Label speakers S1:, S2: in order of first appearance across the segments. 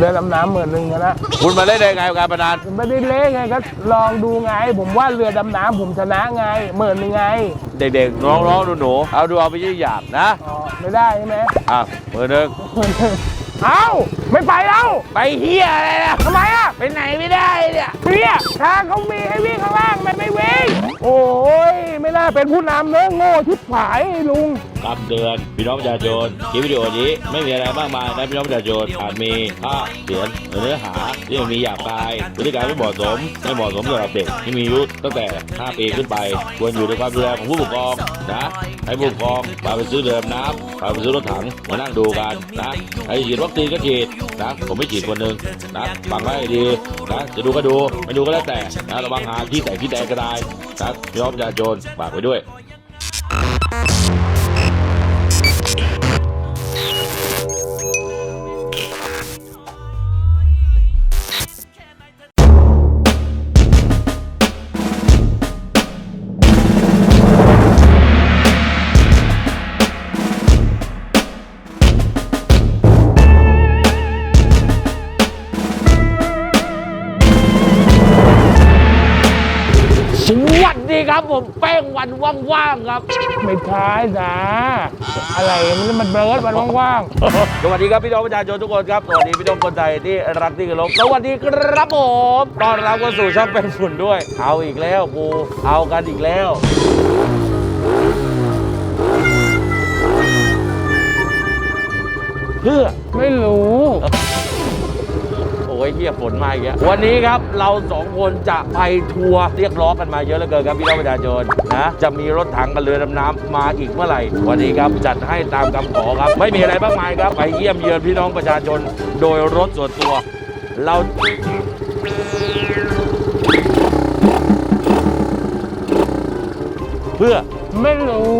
S1: เรือดำน้ำหมื่นหนึ่งชนะ
S2: คุณมาเล่นได้ไงกับการพนัน
S1: ไม่ได้เล่ไงก็ลองดูไง ผมว่าเรือดำน้ำผมชนะไงหมื่นหนึ่งไง
S2: เด็กๆน้องๆหนูๆเอาดูเอาไปยี่หยาบนะ
S1: อ๋อไม่ได้ใช่ไหม
S2: อะเบอร์หนึ่ง
S1: เอ้าไม่ไปแล้ว
S2: ไปเฮียอะไรนะ
S1: ทำไมอะ
S2: ไปไหนไม่ได้เนี่ย
S1: เนี่ยทางเขามีให้วิ่งข้างล่างมันไม่วิ่งโอ้ยไม่น่าเป็นผู้นำเนื้อะโง่ชิบหายไอ้ลุง
S3: คำเตือนพี่น้องประชาชนคลิปวิดีโอนี้ไม่มีอะไรมากมายนะพี่น้องประชาชนอาจมีภาพเสียงหรือเนื้อหาที่มีหยาบคายพฤติกรรมไม่เหมาะสมไม่เหมาะสมสำหรับเด็กที่มีอายุตั้งแต่ 5 ปีขึ้นไป ควรอยู่ในความดูแลของผู้ปกครองนะให้ผู้ปกครองพาไปซื้อเรือดำน้ำพาไปซื้อรถถังมานั่งดูกันนะใครฉีดวัคซีนก็ฉีดนะผมไม่ฉีดคนหนึ่งนะฟังไว้ดีนะจะดูก็ดูไม่ดูก็แล้วแต่นะระวังหาที่แต่ที่แต่ก็ได้นะพี่น้องประชาชนฝากไว้ด้วย
S2: วันว่างๆครับ
S1: ไม่ใช่จ้าอะไรมันมันเบิร์ดมันว่าง
S2: สวัสดีครับพี่น้องประชาชนทุกคนครับสวัสดีพี่น้องคนไทยที่รักที่เคารพสวัสดีครับผมต้อนรับเข้าสู่ช่องเป็นฝุ่นด้วย เอาอีกแล้วกูเอากันอีกแล้ว เพื่อ
S1: ๆ ไม่รู้
S2: โอ้ยเฮียฝนมาอีกแล้ววันนี้ครับเราสองคนจะไปทัวร์เรียกร้องกันมาเยอะเหลือเกินครับพี่น้องประชาชนนะจะมีรถถังกับเรือดำน้ำมาอีกเมื่อไหร่ วันนี้ครับจัดให้ตามคำขอครับ ไม่มีอะไรมากมายครับ ไปเยี่ยมเยือนพี่น้องประชาชนโดยรถส่วนตัว เราเพื่อ
S1: ไม่รู้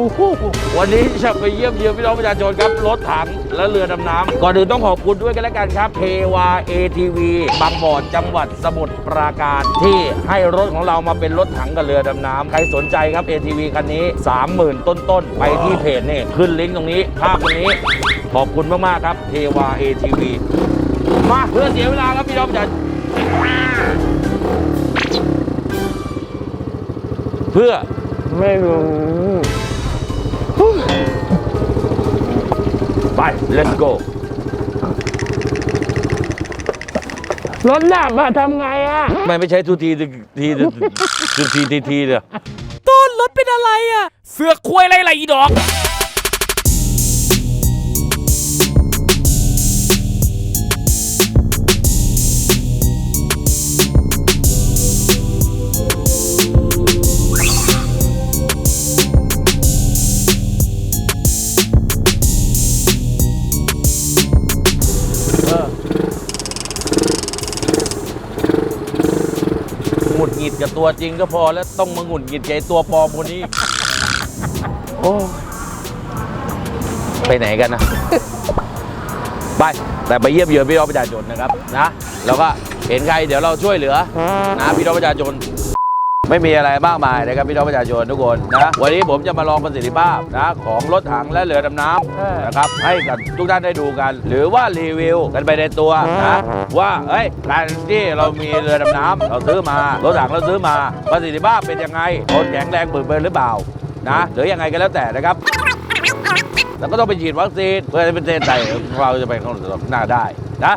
S2: วันนี้จะไปเยี่ยมเยือนพี่น้องประชาชนครับ รถถังและเรือดำน้ำก่อนอื่นต้องขอบคุณด้วยกันแล้วกันครับเทวา ATV บางบ่อจังหวัดสมุทรปราการที่ให้รถของเรามาเป็นรถถังกับเรือดำน้ำใครสนใจครับ ATV คันนี้ 30,000 ต้นๆ ไปที่เพจนี่ขึ้นลิงก์ตรงนี้ภาพตรงนี้ ขอบคุณมากๆครับเทวา ATV มาเพื่อเสียเวลาครับพี่น้องประชาชนเพื่อ
S1: ไม่รู้
S2: ไป let's go
S1: รถดับอะทำไงอะ
S2: ไม่ไม่ใช่ทุกทีทีทีทุกทีทีทีเลย
S4: ต้นรถเป็นอะไรอะ เสือกควยอะไรล่ะอีดอก
S2: หงิดกับตัวจริงก็พอแล้วต้องมาหงุดหงิดใจตัวปลอมคนนี้ โอ้ไปไหนกันนะไปแต่ไปเยี่ยมเยือนพี่น้องประชาชนนะครับนะแล้วก็เห็นใครเดี๋ยวเราช่วยเหลือนะพี่น้องประชาชน ไม่มีอะไรมากมายนะครับพี่น้องประชาชนทุกคนนะวันนี้ผมจะมาลองประสิทธิภาพนะของรถถังและเรือดำน้ำนะครับให้กับทุกท่านได้ดูกัน หรือว่ารีวิวกันไปในตัวนะว่าเฮ้ยการที่เรามีเรือดำน้ำเราซื้อมารถถังเราซื้อมาประสิทธิภาพเป็นยังไงทนแข็งแรงบึกเบินหรือเปล่านะหรือยังไงก็แล้วแต่นะครับแล้วก็ต้องไปฉีดวัคซีนเพื่อให้เป็นเทศไทยเราจะไปข้างหน้าได้นะ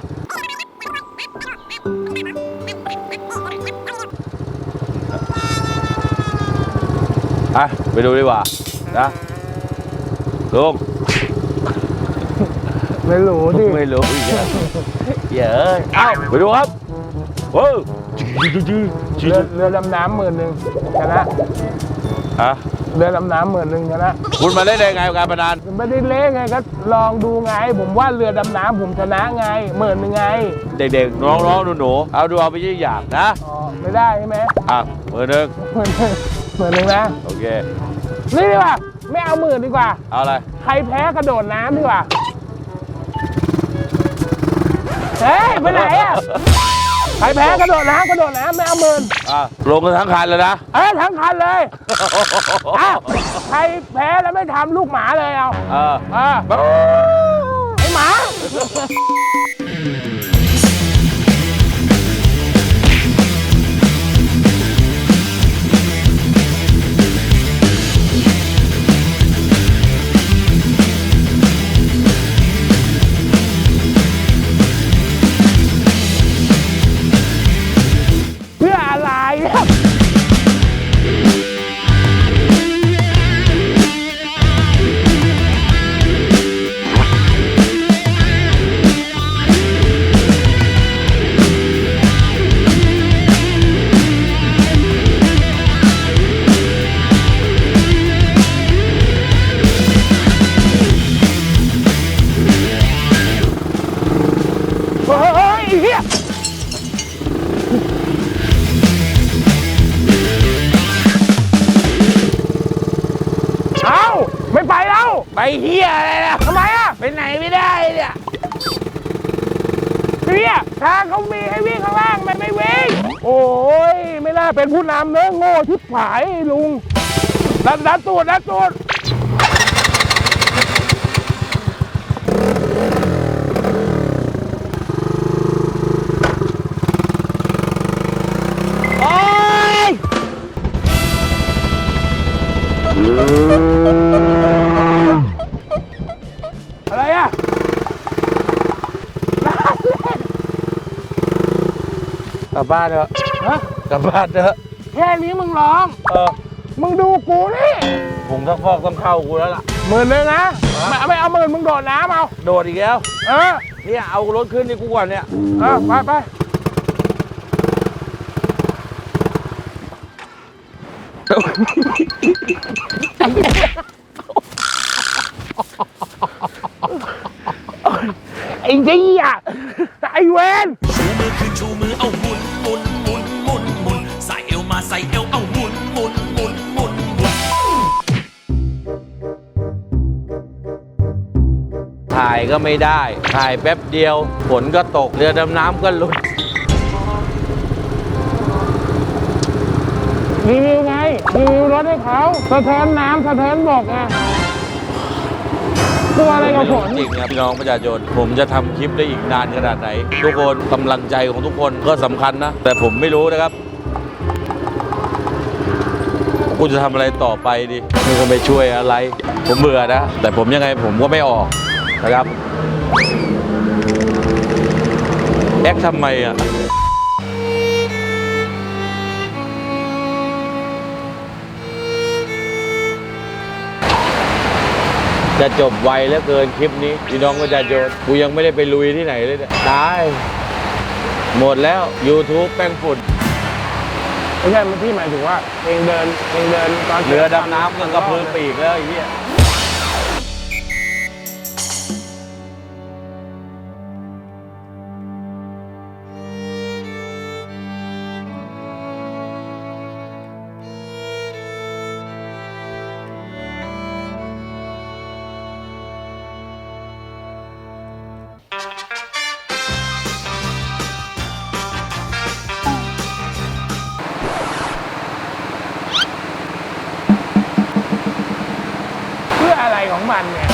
S2: อะไปดูดีกว่านะลุง
S1: ไม่รู้ดิ
S2: ไม่รู้อีกแล้วเยอะเอ้าไปดูครับโอ้จืดจืดจื
S1: เรือ
S2: ด
S1: เรือดำน้ำหมื่นหนึ่งชนะ
S2: อะ
S1: เรือดำน้ำหมื่นหนึ่งชนะ
S2: คุณมาเล่นได้ไงกับการพนัน
S1: ไม่ได้เล่ไงก็ลองดูไง ผมว่าเรือดำน้ำผมชนะไงหมื่นหนึ่งไง
S2: เด็กๆน้องๆหนูๆเอาดูเอาไปยี่หยาบนะ
S1: อ๋อไม่ได้ใช่ไหม
S2: อะเบอร์หนึ่ง
S1: หมื่นหนึ่ง หมื่นหนึ่งนะ
S2: โอเค
S1: นี่ดีกว่าไม่เอาหมื่นดีกว่า
S2: เอาอะไร
S1: ใครแพ้กระโดดน้ำดีกว่า เฮ้ยไปไหนอะใครแพ้กระโดดน้ำกระโดดน้ำไม่เอาหมื่น
S2: อะลงกันทั้งคันเลยนะ
S1: เอ้ยทั้งคันเลยอ้าวใครแพ้แล้วไม่ทำลูกหมาเลยเอา
S2: เออ
S1: เออไอหมา เอ้า
S2: ไม่ไปแล้วไปเฮียอะไรล่ะ
S1: ทำไมอะ
S2: ไปไหนไม่ได้เนี่ย
S1: เฮียทางเขามีให้วิ่งข้างล่างไม่ไม่วิ่งโอ้ยไม่น่าเป็นผู้นำเนอะโง่ที่ผายลุงดันดันตูดดันตูด
S2: อะ
S1: ไรอะ
S2: กลับบ้านเถอะ
S1: ฮะ
S2: กลับบ้านเถอะ
S1: แค่นี้มึงร้อง
S2: เออ
S1: มึงดูกูนี่
S2: ผมทักฟอกต้องเข้ากูแล้วล่ะ
S1: หมื่นหนึงนะไม่ไม่เอาหมื่นมึงโดดน้ำเอา
S2: โดดอีกแล้ว
S1: เออ
S2: เนี่ยเอารถขึ้นนี่กูก่อนเนี่ย
S1: เออ ไปไป ไอ้เจี๊ยไอ้เวน
S5: ชูมือขึ้นชูมือเอาหมุนหมุนหมุนหมุนหมุนใส่เอวมาใส่เอวเอาหมุนหมุนหมุนหมุนหมุน
S2: ถ่ายก็ไม่ได้ ถ่ายแป๊บเดียวฝนก็ตกเรือดำน้ำก็ลุด
S1: รีวิวไง รีวิวรถให้เขาสะท้อนน้ำสะท้อนบอกไงตัวอะไรกับฝน
S2: จริงครับพี่น้องประชาชนผมจะทำคลิปได้อีกนานขนาดไหน ทุกคนกำลังใจของทุกคนก็สำคัญนะ แต่ผมไม่รู้นะครับกูจะทำอะไรต่อไปดินี่ก็ไม่ช่วยอะไร ผมเบื่อนะ แต่ผมยังไงผมก็ไม่ออกนะครับแอคทำไมอะ จะจบไวเหลือเกินคลิปนี้พี่น้องประชาชนกูยังไม่ได้ไปลุยที่ไหนเลยเนี่ยตาย หมดแล้ว YouTube แป้งฝุ่น
S1: ไม่ใช่มันพี่หมายถึงว่าเองเดินเองเดินตอน
S2: เรือดำน้ำกันกระพือปีกแล้วไอ้เหี้ย
S1: เพื่ออะไรของมันเนี่ย